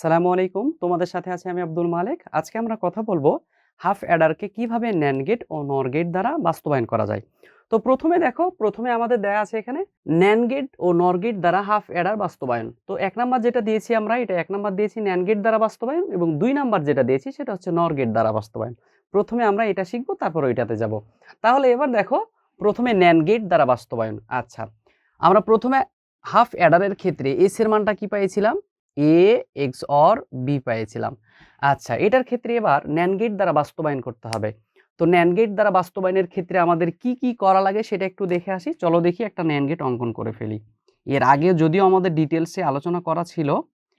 সালামু আলাইকুম, তোমাদের সাথে আছি আমি আব্দুল মালিক। আজকে আমরা কথা বলব হাফ অ্যাডারকে কীভাবে ন্যান গেট ও নর গেট দ্বারা বাস্তবায়ন করা যায়। তো প্রথমে দেখো, প্রথমে আমাদের দেয়া আছে এখানে ন্যান গেট ও নর গেট দ্বারা হাফ অ্যাডার বাস্তবায়ন। তো এক নাম্বার যেটা দিয়েছি আমরা, এটা এক নাম্বার দিয়েছি ন্যান গেট দ্বারা বাস্তবায়ন এবং দুই নাম্বার যেটা দিয়েছি, সেটা হচ্ছে নর গেট দ্বারা বাস্তবায়ন। প্রথমে আমরা এটা শিখব, তারপর ওইটাতে যাব। তাহলে এবার দেখো, প্রথমে ন্যান গেট দ্বারা বাস্তবায়ন। আচ্ছা আমরা প্রথমে হাফ অ্যাডারের ক্ষেত্রে এস এর মানটা কি পেয়েছিলাম? এ এক্স অর বি পেয়েছিলাম। আচ্ছা এটার ক্ষেত্রে এবার ন্যান গেট দ্বারা বাস্তবায়ন করতে হবে। তো ন্যান গেট দ্বারা বাস্তবায়নের ক্ষেত্রে আমাদের কি কি করা লাগে সেটা একটু দেখে আসি। চলো দেখি একটা ন্যান গেট অঙ্কন করে ফেলি। এর আগে যদিও আমাদের ডিটেলসে আলোচনা করা ছিল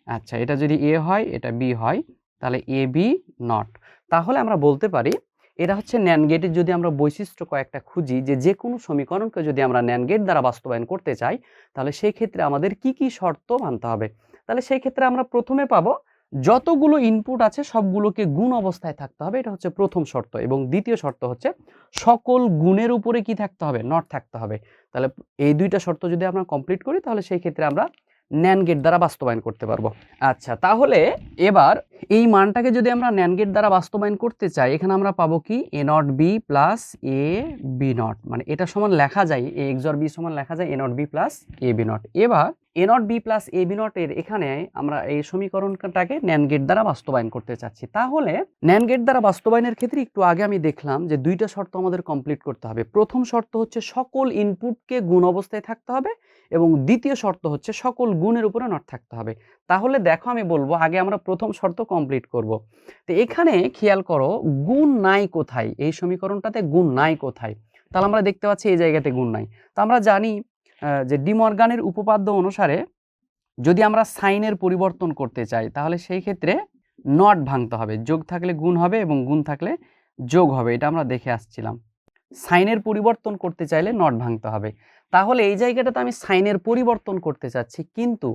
আচ্ছা এটা যদি এ হয়, এটা বি হয়, তাহলে এ বি নট তাহলে আমরা বলতে পারি, এটা হচ্ছে ন্যান গেটের যদি আমরা বৈশিষ্ট্য কয়েকটা খুঁজি, যে যে কোনো সমীকরণকে যদি আমরা ন্যান গেট দ্বারা বাস্তবায়ন করতে চাই, তাহলে সেই ক্ষেত্রে আমাদের কি কি শর্ত মানতে হবে? তাহলে সেই ক্ষেত্রে আমরা প্রথমে পাবো যতগুলো ইনপুট আছে সবগুলোকে গুণ অবস্থায় থাকতে হবে, এটা হচ্ছে প্রথম শর্ত। এবং দ্বিতীয় শর্ত হচ্ছে সকল গুণের উপরে কি থাকতে হবে? নট থাকতে হবে। তাহলে এই দুইটা শর্ত যদি আমরা কমপ্লিট করি, তাহলে সেই ক্ষেত্রে আমরা ন্যান গেট দ্বারা বাস্তবায়ন করতে পারব। আচ্ছা তাহলে এবার এই মানটাকে যদি আমরা ন্যান গেট দ্বারা বাস্তবায়ন করতে চাই, এখানে আমরা পাবো কি? A not B plus A B not মানে এটা সমান লেখা যায় এ এক্স অর বি সমান লেখা যায় A not B plus A B not এবার A not B plus A B নটের এখানে আমরা এই সমীকরণটাকে ন্যান গেট দ্বারা বাস্তবায়ন করতে চাচ্ছি। তাহলে ন্যান গেট দ্বারা বাস্তবায়নের ক্ষেত্রে একটু আগে আমি দেখলাম যে দুইটা শর্ত আমাদের কমপ্লিট করতে হবে। প্রথম শর্ত হচ্ছে সকল ইনপুটকে গুণ অবস্থায় থাকতে হবে এবং দ্বিতীয় শর্ত হচ্ছে সকল গুণের উপরে নট থাকতে হবে। তাহলে দেখো আমি বলব, আগে আমরা প্রথম শর্ত কমপ্লিট করব। তো এখানে খেয়াল করো, গুণ নাই কোথায়? এই সমীকরণটাতে গুণ নাই কোথায়? তাহলে আমরা দেখতে পাচ্ছি এই জায়গাতে গুণ নাই। তো আমরা জানি যে ডিমর্গানের উপপাদ্য অনুসারে যদি আমরা সাইনের পরিবর্তন করতে চাই, তাহলে সেই ক্ষেত্রে নট ভাঙতে হবে। যোগ থাকলে গুণ হবে এবং গুণ থাকলে যোগ হবে, এটা আমরা দেখে আসছিলাম। সাইনের পরিবর্তন করতে চাইলে নট ভাঙতে হবে। তাহলে এই জায়গাটাতে আমি সাইনের পরিবর্তন করতে চাচ্ছি, কিন্তু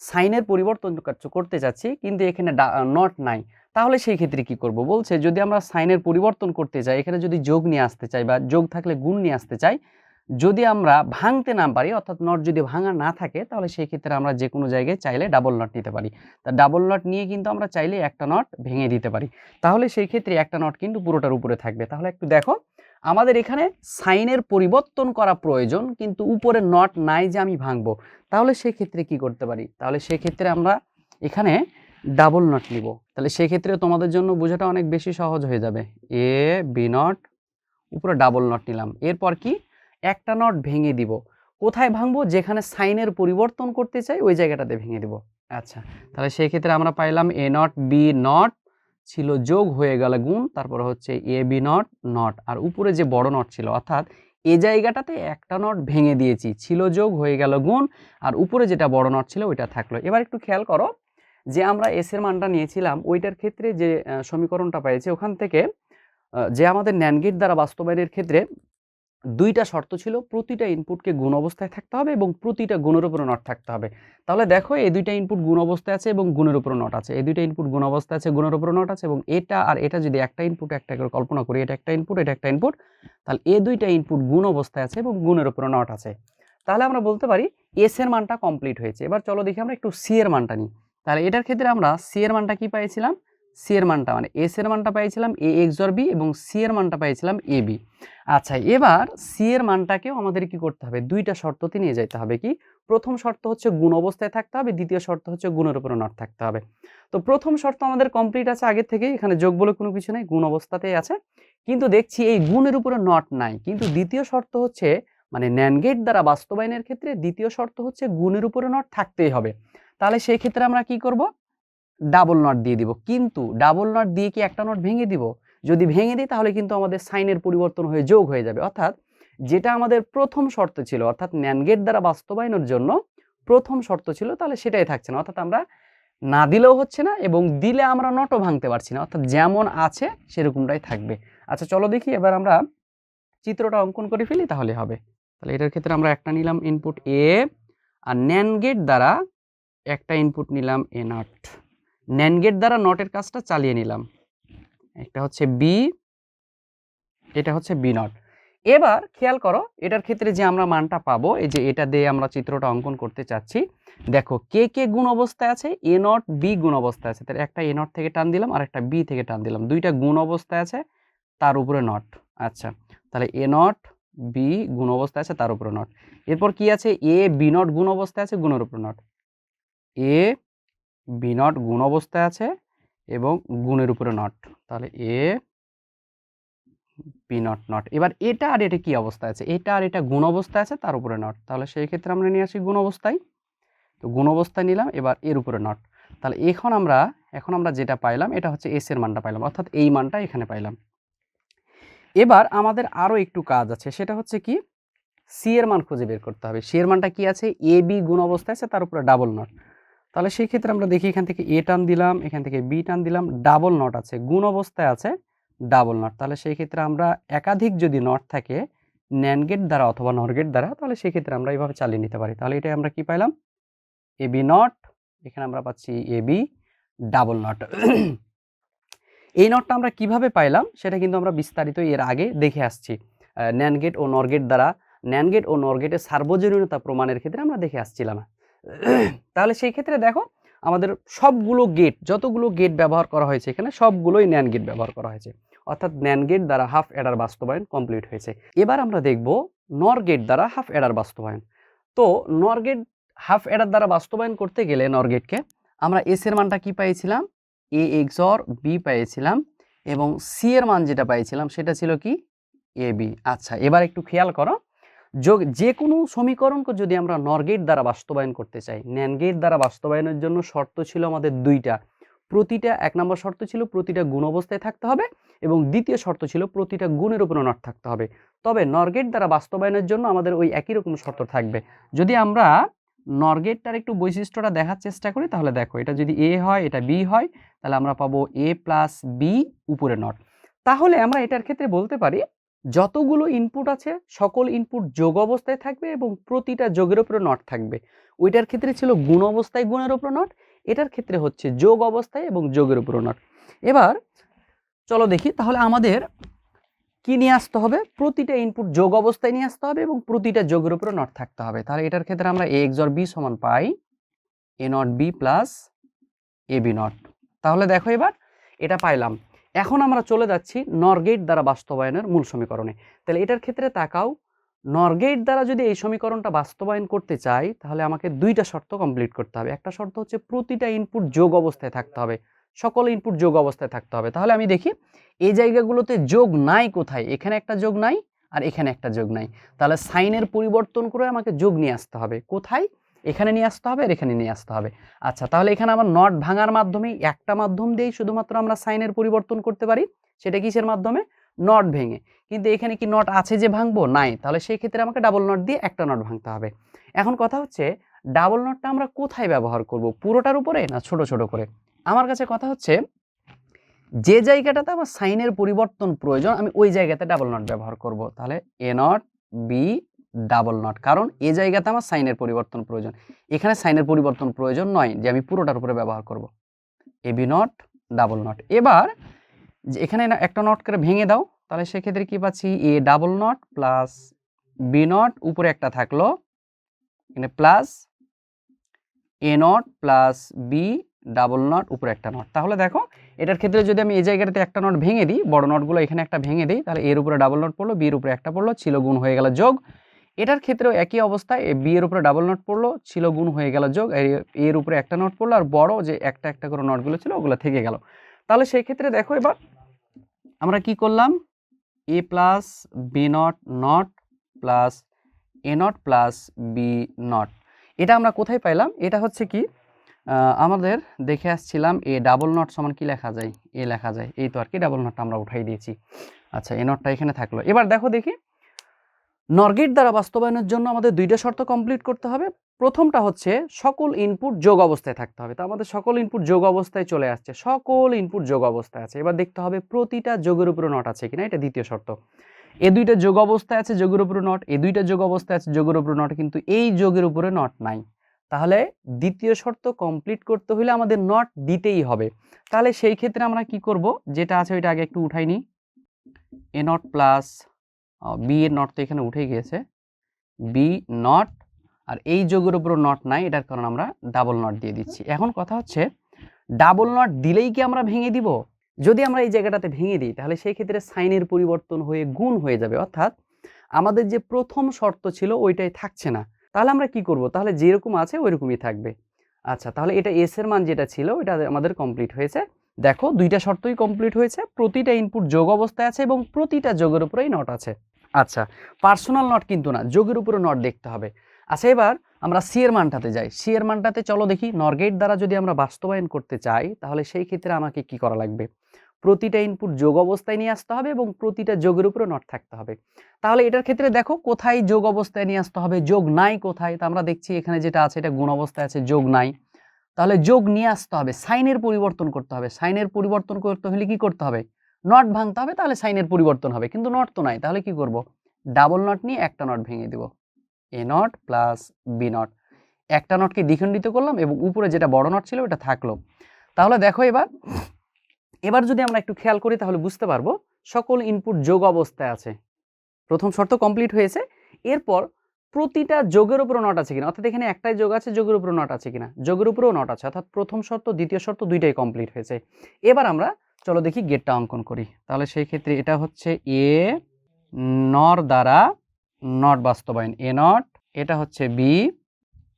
সাইনের পরিবর্তন করতে চাচ্ছি, কিন্তু এখানে নট নাই। তাহলে সেই ক্ষেত্রে কি করব? বলছে যদি আমরা সাইনের পরিবর্তন করতে চাই এখানে যদি যোগ নিয়ে আসতে চাই বা যোগ থাকলে গুণ নিয়ে আসতে চাই যদি আমরা ভাঙতে না পারি, অর্থাৎ নট যদি ভাঙা না থাকে, তাহলে সেই ক্ষেত্রে আমরা যে কোনো জায়গায় চাইলে ডাবল নট নিতে পারি। তা ডাবল নট নিয়ে কিন্তু আমরা চাইলে একটা নট ভেঙে দিতে পারি। তাহলে সেই ক্ষেত্রে একটা নট কিন্তু পুরোটার উপরে থাকবে। তাহলে একটু দেখো, আমাদের এখানে সাইনের পরিবর্তন করা প্রয়োজন, কিন্তু উপরে নট নাই যে আমি ভাঙবো, তাহলে সেই ক্ষেত্রে কি করতে পারি? তাহলে সেই ক্ষেত্রে আমরা এখানে ডাবল নট নিব। তাহলে সেক্ষেত্রে তোমাদের জন্য বোঝাটা অনেক বেশি সহজ হয়ে যাবে। এ বি নট উপরে ডাবল নট নিলাম। এরপর কি? একটা নট ভেঙে দিব। কোথায় ভাঙবো? যেখানে সাইনের পরিবর্তন করতে চাই, ওই জায়গাটাতে ভেঙে দিব। আচ্ছা তাহলে সেই ক্ষেত্রে আমরা পাইলাম এ নট বি নট ছিল যোগ হয়ে গেল গুণ, তারপর হচ্ছে এ বি নট নট আর উপরে যে বড় নট ছিল, অর্থাৎ এ জায়গাটাতে একটা নট ভেঙে দিয়েছি, ছিল যোগ হয়ে গেল গুণ, আর উপরে যেটা বড় নট ছিল, ওইটা থাকল। এবার একটু খেয়াল করো যে আমরা এস এর মানটা নিয়েছিলাম, ওইটার ক্ষেত্রে যে সমীকরণটা পেয়েছি ওখান থেকে যে আমাদের ন্যানগেট দ্বারা বাস্তবায়নের ক্ষেত্রে দুইটা শর্ত ছিল, প্রতিটা ইনপুটকে গুণ অবস্থায় থাকতে হবে এবং প্রতিটা গুণের উপরে নট থাকতে হবে। তাহলে দেখো, এই দুইটা ইনপুট গুণ অবস্থায় আছে এবং গুণের উপরে নট আছে। এই দুইটা ইনপুট গুণ অবস্থায় আছে, গুণের উপরে নট আছে এবং এটা আর এটা যদি একটা ইনপুট একটা করে কল্পনা করি, এটা একটা ইনপুট এটা একটা ইনপুট তাহলে এই দুইটা ইনপুট গুণ অবস্থায় আছে এবং গুণের উপরে নট আছে। তাহলে আমরা বলতে পারি এস এর মানটা কমপ্লিট হয়েছে। এবার চলো দেখি আমরা একটু সি এর মানটা নিই। তাহলে এটার ক্ষেত্রে আমরা সি এর মানটা কি পেয়েছিলাম সি এর মানটা মানে এস এর মানটা পেয়েছিলাম এ এক্স অর বি এবং সি এর মানটা পেয়েছিলাম এ বি আচ্ছা এবার সি এর মানটাকেও আমাদের কি করতে হবে? দুইটা শর্ততে নিয়ে যেতে হবে কি? প্রথম শর্ত হচ্ছে গুণ অবস্থায় থাকতে হবে, দ্বিতীয় শর্ত হচ্ছে গুণের উপরে নট থাকতে হবে। তো প্রথম শর্ত আমাদের কমপ্লিট আছে আগের থেকে এখানে যোগ বলে কোনো কিছু নেই, গুণ অবস্থাতেই আছে। কিন্তু দেখছি এই গুণের উপরে নট নাই, কিন্তু দ্বিতীয় শর্ত হচ্ছে মানে ন্যানগেট দ্বারা বাস্তবায়নের ক্ষেত্রে দ্বিতীয় শর্ত হচ্ছে গুণের উপরে নট থাকতেই হবে। তাহলে সেই ক্ষেত্রে আমরা কি করব? ডাবল নট দিয়ে দিব। কিন্তু ডাবল নট দিয়ে কি একটা নট ভেঙে দিব? যদি ভেঙে দিই তাহলে কিন্তু আমাদের সাইনের পরিবর্তন হয়ে যোগ হয়ে যাবে। অর্থাৎ যেটা আমাদের প্রথম শর্ত ছিল, অর্থাৎ ন্যানগেট দ্বারা বাস্তবায়নের জন্য প্রথম শর্ত ছিল, তাহলে সেটাই থাকছে না। অর্থাৎ আমরা না দিলেও হচ্ছে না এবং দিলে আমরা নটও ভাঙতে পারছি না। অর্থাৎ যেমন আছে সেরকমটাই থাকবে। আচ্ছা চলো দেখি, এবার আমরা চিত্রটা অঙ্কন করে ফেলি তাহলে হবে। তাহলে এটার ক্ষেত্রে আমরা একটা নিলাম ইনপুট এ আর ন্যান গেট দ্বারা একটা ইনপুট নিলাম এ নট গেট দ্বারা নটের কাজটা চালিয়ে নিলাম। একটা হচ্ছে বি এটা হচ্ছে বি নট এবার খেয়াল করো, এটার ক্ষেত্রে যে আমরা মানটা পাবো, এই যে এটা দিয়ে আমরা চিত্রটা অঙ্কন করতে চাচ্ছি, দেখো কে কে গুণ অবস্থায় আছে? এ নট বি গুণ অবস্থায় আছে। তাহলে একটা এ নট থেকে টান দিলাম, আর একটা বি থেকে টান দিলাম। দুইটা গুণ অবস্থায় আছে, তার উপরে নট আচ্ছা তাহলে এ নট বি গুণ অবস্থায় আছে, তার উপরে নট এরপর কি আছে? এ বি নট গুণ অবস্থায় আছে, গুণের উপরে নট এ বি নট গুণ অবস্থায় আছে এবং গুণের উপরে নট। তাহলে এ বি নট। নট এবার এটা আর এটা কি অবস্থায় আছে? এটা আর এটা গুণ অবস্থায় আছে, তার উপরে নট। তাহলে সেই ক্ষেত্রে আমরা নিয়ে আসি গুণ অবস্থায়। তো গুণ অবস্থায় নিলাম, এবার এর উপরে নট। তাহলে এখন আমরা এখন আমরা যেটা পাইলাম, এটা হচ্ছে এস এর মানটা পাইলাম, অর্থাৎ এই মানটা এখানে পাইলাম। এবার আমাদের আরও একটু কাজ আছে, সেটা হচ্ছে কি সি এর মান খুঁজে বের করতে হবে। সি এর মানটা কি আছে? এ বি গুণ অবস্থায় আছে, তার উপরে ডাবল নট তাহলে সেই ক্ষেত্রে আমরা দেখি এখান থেকে এ টান দিলাম, এখান থেকে বি টান দিলাম ডাবল নট আছে। গুণ অবস্থায় আছে ডাবল নট তাহলে সেই ক্ষেত্রে আমরা একাধিক যদি নট থাকে ন্যান গেট দ্বারা অথবা নর গেট দ্বারা, তাহলে সেই ক্ষেত্রে আমরা এইভাবে চালিয়ে নিতে পারি। তাহলে এটাই আমরা কি পাইলাম? এ বি নট এখানে আমরা পাচ্ছি এ বি ডাবল নট এই নটটা আমরা কীভাবে পাইলাম? সেটা কিন্তু আমরা বিস্তারিত এর আগে দেখে আসছি। ন্যান গেট ও নর গেট দ্বারা ন্যান গেট ও নর গেটের সার্বজনীনতা প্রমাণের ক্ষেত্রে আমরা দেখে আসছিলাম। তাহলে সেই ক্ষেত্রে দেখো, আমাদের সবগুলো গেট যতগুলো গেট ব্যবহার করা হয়েছে এখানে, সবগুলোই ন্যান গেট ব্যবহার করা হয়েছে। অর্থাৎ ন্যান গেট দ্বারা হাফ এডার বাস্তবায়ন কমপ্লিট হয়েছে। এবার আমরা দেখব নর গেট দ্বারা হাফ এডার বাস্তবায়ন। তো নর গেট হাফ এডার দ্বারা বাস্তবায়ন করতে গেলে নর গেটকে আমরা এস এর মানটা কি পাইছিলাম? এ এক্স অর বি পেয়েছিলাম এবং সি এর মান যেটা পাইছিলাম সেটা ছিল কি? এ বি আচ্ছা এবার একটু খেয়াল করো। যোগ যে কোনো সমীকরণকে যদি আমরা নরগেট দ্বারা বাস্তবায়ন করতে চাই ন্যান গেট দ্বারা বাস্তবায়নের জন্য শর্ত ছিল আমাদের দুইটা। প্রতিটা এক নম্বর শর্ত ছিল প্রতিটা গুণ অবস্থায় থাকতে হবে এবং দ্বিতীয় শর্ত ছিল প্রতিটা গুণের উপরে নট থাকতে হবে। তবে নরগেট দ্বারা বাস্তবায়নের জন্য আমাদের ওই একই রকম শর্ত থাকবে। যদি আমরা নরগেটটার একটু বৈশিষ্ট্যটা দেখার চেষ্টা করি, তাহলে দেখো এটা যদি এ হয়, এটা বি হয়, তাহলে আমরা পাবো এ প্লাস বি উপরে নট তাহলে আমরা এটার ক্ষেত্রে বলতে পারি যতগুলো ইনপুট আছে, সকল ইনপুট যোগ অবস্থায় থাকবে এবং প্রতিটা যোগের উপরে নট থাকবে। ওইটার ক্ষেত্রে ছিল গুণ অবস্থায় গুণের উপর নট এটার ক্ষেত্রে হচ্ছে যোগ অবস্থায় এবং যোগের উপর নট এবার চলো দেখি, তাহলে আমাদের কি নিয়ে আসতে হবে? প্রতিটা ইনপুট যোগ অবস্থায় নিয়ে আসতে হবে এবং প্রতিটা যোগের উপরে নট থাকতে হবে। তাহলে এটার ক্ষেত্রে আমরা এ এক্স অর বি সমান পাই A not B plus A B not তাহলে দেখো এবার, এটা পাইলাম। এখন আমরা চলে যাচ্ছি নরগেট দ্বারা বাস্তবায়নের মূল সমীকরণে। তাহলে এটার ক্ষেত্রে তাকাও, নরগেট দ্বারা যদি এই সমীকরণটা বাস্তবায়ন করতে চাই, তাহলে আমাকে দুইটা শর্ত কমপ্লিট করতে হবে। একটা শর্ত হচ্ছে প্রতিটা ইনপুট যোগ অবস্থায় থাকতে হবে, সকল ইনপুট যোগ অবস্থায় থাকতে হবে। তাহলে আমি দেখি, এই জায়গাগুলোতে যোগ নাই কোথায়? এখানে একটা যোগ নাই আর এখানে একটা যোগ নাই। তাহলে সাইনের পরিবর্তন করে আমাকে যোগ নিয়ে আসতে হবে। কোথায়? এখানে নিয়ে আসতে হবে আর এখানে নিয়ে আসতে হবে। আচ্ছা তাহলে এখানে আমার নট ভাঙার মাধ্যমেই একটা মাধ্যম দিয়েই শুধুমাত্র আমরা সাইনের পরিবর্তন করতে পারি। সেটা কিসের মাধ্যমে? নট ভেঙে। কিন্তু এখানে কি নট আছে যে ভাঙবো? নাই। তাহলে সেই ক্ষেত্রে আমাকে ডাবল নট দিয়ে একটা নট ভাঙতে হবে। এখন কথা হচ্ছে ডাবল নটটা আমরা কোথায় ব্যবহার করব? পুরোটার উপরে না ছোট ছোট করে? আমার কাছে কথা হচ্ছে, যে জায়গাটাতে আমার সাইনের পরিবর্তন প্রয়োজন, আমি ওই জায়গাতে ডাবল নট ব্যবহার করব। তাহলে A not B double not কারণ এ জায়গাতে আমার সাইনের পরিবর্তন প্রয়োজন। এখানে সাইনের পরিবর্তন প্রয়োজন নয় যে আমি পুরোটার উপরে ব্যবহার করব। A B not double not এবার যে এখানে একটা নট করে ভেঙে দাও, তাহলে সেক্ষেত্রে কি পাচ্ছি? A double not plus B not উপরে একটা থাকল। এখানে plus A not plus B double not উপরে একটা নট তাহলে দেখো, এটার ক্ষেত্রে যদি আমি এই জায়গাটাতে একটা নট ভেঙে দিই, বড় নটগুলো এখানে একটা ভেঙে দিই, তাহলে এর উপরে ডাবল নট পড়ল বির উপরে একটা পড়ল, ছিল গুণ হয়ে গেল যোগ। এটার ক্ষেত্রেও একই অবস্থায় বি এর উপরে ডাবল নট পড়ল, ছিল গুণ হয়ে গেল যোগ, এর উপরে একটা নট পড়ল, আর বড় যে একটা একটা করে নটগুলো ছিল, ওগুলো থেকে গেল। তাহলে সেই ক্ষেত্রে দেখো এবার আমরা কি করলাম? A plus B not not plus A not plus B not এটা আমরা কোথায় পাইলাম? এটা হচ্ছে কি? আমাদের দেখে আসছিলাম এ ডাবল নট সমান কি লেখা যায়? এ লেখা যায়। এই তো আর কি ডাবল নটটা আমরা উঠাই দিয়েছি। আচ্ছা এ নটটা এখানে থাকল। এবার দেখো দেখি নরগেট দ্বারা বাস্তবায়নের জন্য আমাদের দুইটা শর্ত কমপ্লিট করতে হবে। প্রথমটা হচ্ছে সকল ইনপুট যোগ অবস্থায় থাকতে হবে। তো আমাদের সকল ইনপুট যোগ অবস্থায় চলে আসছে। সকল ইনপুট যোগ অবস্থায় আছে। এবার দেখতে হবে প্রতিটা যোগের উপরে নট আছে কিনা, এটা দ্বিতীয় শর্ত। এ দুইটা যোগ অবস্থায় আছে যোগের উপরে নট এ দুইটা যোগ অবস্থায় আছে যোগের উপরে নট কিন্তু এই যোগের উপরে নট নাই। তাহলে দ্বিতীয় শর্ত কমপ্লিট করতে হলে আমাদের নট দিতেই হবে। তাহলে সেই ক্ষেত্রে আমরা কি করব? যেটা আছে ওইটা আগে একটু উঠাই নিই। এ নট প্লাস বি এর নট তো এখানে উঠে গিয়েছে। বি নট আর এই যোগের উপরও নট নাই, এটার কারণে আমরা ডাবল নট দিয়ে দিচ্ছি। এখন কথা হচ্ছে ডাবল নট দিলেই কি আমরা ভেঙে দিব? যদি আমরা এই জায়গাটাতে ভেঙে দিই, তাহলে সেই ক্ষেত্রে সাইনের পরিবর্তন হয়ে গুণ হয়ে যাবে। অর্থাৎ আমাদের যে প্রথম শর্ত ছিল, ওইটাই থাকছে না। তাহলে আমরা কি করব? তাহলে যেরকম আছে, ওইরকমই থাকবে। আচ্ছা তাহলে এটা এস এর মান যেটা ছিল এটা আমাদের কমপ্লিট হয়েছে। দেখো, দুইটা শর্তই কমপ্লিট হয়েছে, প্রতিটা ইনপুট যোগ অবস্থায় আছে এবং প্রতিটা যোগের উপরেই নট আছে। আচ্ছা পার্সোনাল নট কিন্তু না, যোগের উপরে নট দেখতে হবে। আচ্ছা এবার আমরা সি এর মানটাতে যাই। সি এর মানটাতে চলো দেখি নরগেট দ্বারা যদি আমরা বাস্তবায়ন করতে চাই, তাহলে সেই ক্ষেত্রে আমাকে কি করা লাগবে? প্রতিটা ইনপুট যোগ অবস্থায় নিয়ে আসতে হবে এবং প্রতিটা যোগের উপরে নট থাকতে হবে। তাহলে এটার ক্ষেত্রে দেখো, কোথায় যোগ অবস্থায় নিয়ে আসতে হবে, যোগ নাই কোথায়? তা আমরা দেখছি এখানে যেটা আছে, এটা গুণ অবস্থায় আছে, যোগ নাই। তাহলে যোগ নিয়ে আসতে হবে, সাইনের পরিবর্তন করতে হবে। সাইনের পরিবর্তন করতে হলে কি করতে হবে? নট ভাঙতে হবে, তাহলে সাইনের পরিবর্তন হবে। কিন্তু নট তো নাই, তাহলে কি করব? ডাবল নট নিয়ে একটা নট ভেঙে দেব। A not plus B not একটা নটকে দ্বিখণ্ডিত করলাম এবং উপরে যেটা বড় নট ছিল, ওটা থাকল। তাহলে দেখো এবার এবার যদি আমরা একটু খেয়াল করি, তাহলে বুঝতে পারব সকল ইনপুট যোগ অবস্থায় আছে। প্রথম শর্ত কমপ্লিট হয়েছে। এরপর প্রতিটা যোগের উপরও নট আছে কিনা? অর্থাৎ এখানে একটাই যোগ আছে, যোগের উপরও নট আছে কিনা? যোগের উপরেও নট আছে। অর্থাৎ প্রথম শর্ত, দ্বিতীয় শর্ত দুইটাই কমপ্লিট হয়েছে। এবার আমরা চলো দেখি গেটটা অঙ্কন করি। তাহলে সেই ক্ষেত্রে এটা হচ্ছে এ নর দ্বারা নট বাস্তবায়ন। এ নট, এটা হচ্ছে বি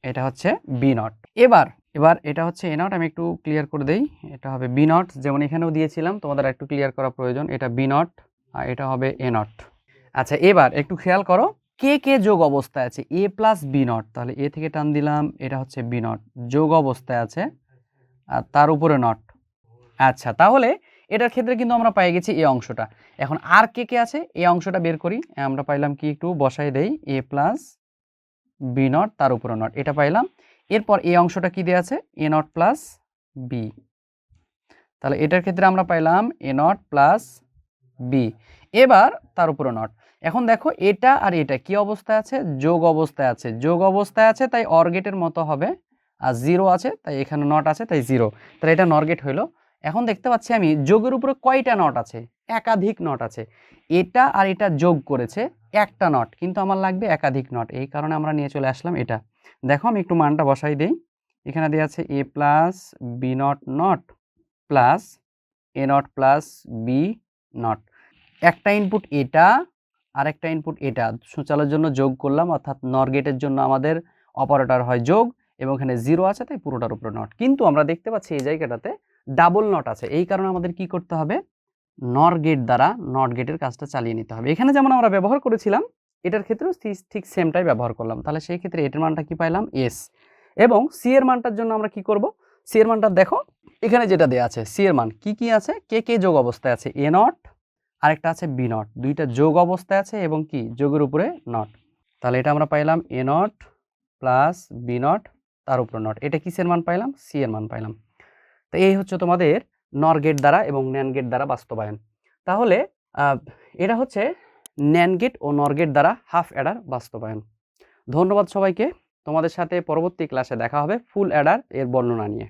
এটা হচ্ছে বি নট। এবার এবার এটা হচ্ছে এ নট, আমি একটু ক্লিয়ার করে দেই। এটা হবে বি নট, যেমন এখানেও দিয়েছিলাম, তোমাদের একটু ক্লিয়ার করা প্রয়োজন। এটা বি নট, আর এটা হবে এ নট। আচ্ছা এবার একটু খেয়াল করো, কে কে যোগ অবস্থায় আছে? এ প্লাস বি নট, তাহলে এ থেকে টান দিলাম, এটা হচ্ছে বি নট। যোগ অবস্থায় আছে, আর তার উপরে নট। আচ্ছা তাহলে এটার ক্ষেত্রে কিন্তু আমরা পাই গেছি এই অংশটা। এখন আর কে কে আছে? এই অংশটা বের করি। আমরা পাইলাম কি একটু বসাই দেই। এ প্লাস বি নট, তার উপরে নট। এটা পাইলাম। এরপর এই অংশটা কি দেওয়া আছে? A not plus B. তাহলে এটার ক্ষেত্রে আমরা পাইলাম এ নট প্লাস বি। এবার তার উপরে নট। এখন দেখো, এটা আর এটা কি অবস্থায় আছে? যোগ অবস্থায় আছে। যোগ অবস্থায় আছে, তাই অর্গেটের মতো হবে। আর জিরো আছে, তাই এখানে নট আছে, তাই জিরো। তাহলে এটা নরগেট হইল। এখন দেখতে পাচ্ছি আমি, যোগের উপরে কয়টা নট আছে? একাধিক নট আছে। এটা আর এটা যোগ করেছে একটা নট কিন্তু আমার লাগবে একাধিক নট এই কারণে আমরা নিয়ে চলে আসলাম এটা। দেখো আমি একটু মানটা বসাই দেই। এখানে দেওয়া আছে A plus B not not plus A not plus B not একটা ইনপুট এটা আর একটা ইনপুট এটা। সূচালোর জন্য যোগ করলাম, অর্থাৎ নর গেটের জন্য আমাদের অপারেটর হয় যোগ, এবং এখানে জিরো আছে, তাই পুরোটার উপরে নট কিন্তু আমরা দেখতে পাচ্ছি এই জায়গাটাতে ডাবল নট আছে। এই কারণে আমাদের কি করতে হবে? নর গেট দ্বারা নট গেটের কাজটা চালিয়ে নিতে হবে। এখানে যেমন আমরা ব্যবহার করেছিলাম, এটার ক্ষেত্রেও ঠিক- সেমটাই ব্যবহার করলাম। তাহলে সেই ক্ষেত্রে এটার মানটা কি পাইলাম? এস এবং সি এর মানটার জন্য আমরা কি করব? সি এর মানটা দেখো, এখানে যেটা দেওয়া আছে সি এর মান কি কি আছে? কে কে যোগ অবস্থায় আছে এ নট, আরেকটা আছে বি নট। দুইটা যোগ অবস্থায় আছে এবং কি? যোগের উপরে নট। তাহলে এটা আমরা পাইলাম A not plus B not, তার উপরে নট। এটা কিসের মান পাইলাম? সি এর মান পাইলাম। তো এই হচ্ছে তোমাদের নর গেট দ্বারা এবং ন্যান গেট দ্বারা বাস্তবায়ন। তাহলে এরা এটা হচ্ছে ন্যান গেট ও নর গেট দ্বারা হাফ অ্যাডার বাস্তবায়ন। ধন্যবাদ সবাইকে। তোমাদের সাথে পরবর্তী ক্লাসে দেখা হবে ফুল অ্যাডার এর বর্ণনা নিয়ে।